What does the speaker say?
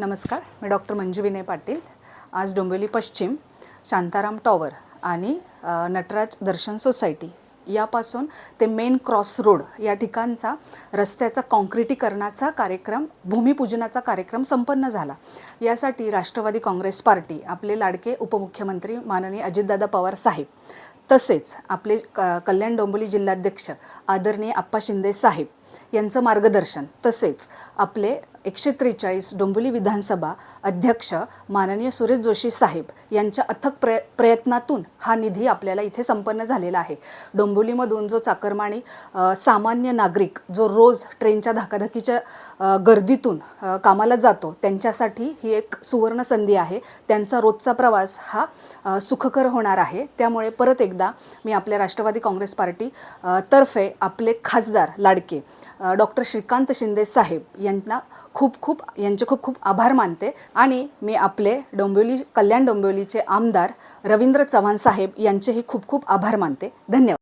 नमस्कार मी डॉक्टर मंजू विनय पाटील. आज डोंबिवली पश्चिम शांताराम टॉवर आणि नटराज दर्शन सोसायटी यापासून ते मेन क्रॉस रोड या ठिकाणचा रस्त्याचा कॉन्क्रिटीकरणाचा कार्यक्रम भूमिपूजनाचा कार्यक्रम संपन्न झाला. यासाठी राष्ट्रवादी काँग्रेस पार्टी आपले लाडके उपमुख्यमंत्री माननीय अजितदादा पवार साहेब तसेच आपले क कल्याण डोंबिवली जिल्हाध्यक्ष आदरणीय आप्पा शिंदे साहेब यांचं मार्गदर्शन तसेच आपले एकशे त्रेचाळीस डोंबिवली विधानसभा अध्यक्ष माननीय सुरेश जोशी साहेब यांच्या अथक प्रय प्रयत्नातून हा निधी आपल्याला इथे संपन्न झालेला आहे. डोंबिवलीमधून जो चाकरमाणी सामान्य नागरिक जो रोज ट्रेनच्या धकाधकीच्या गर्दीतून कामाला जातो त्यांच्यासाठी ही एक सुवर्ण संधी आहे. त्यांचा रोजचा प्रवास हा सुखकर होणार आहे. त्यामुळे परत एकदा मी आपल्या राष्ट्रवादी काँग्रेस पार्टी तर्फे आपले खासदार लाडके डॉक्टर श्रीकांत शिंदे साहेब यांना खूप खूप यांचे खूप खूप आभार मानते. आणि मी आपले डोंबिवली कल्याण डोंबिवलीचे आमदार रवींद्र चव्हाण साहेब यांचेही खूप खूप आभार मानते. धन्यवाद.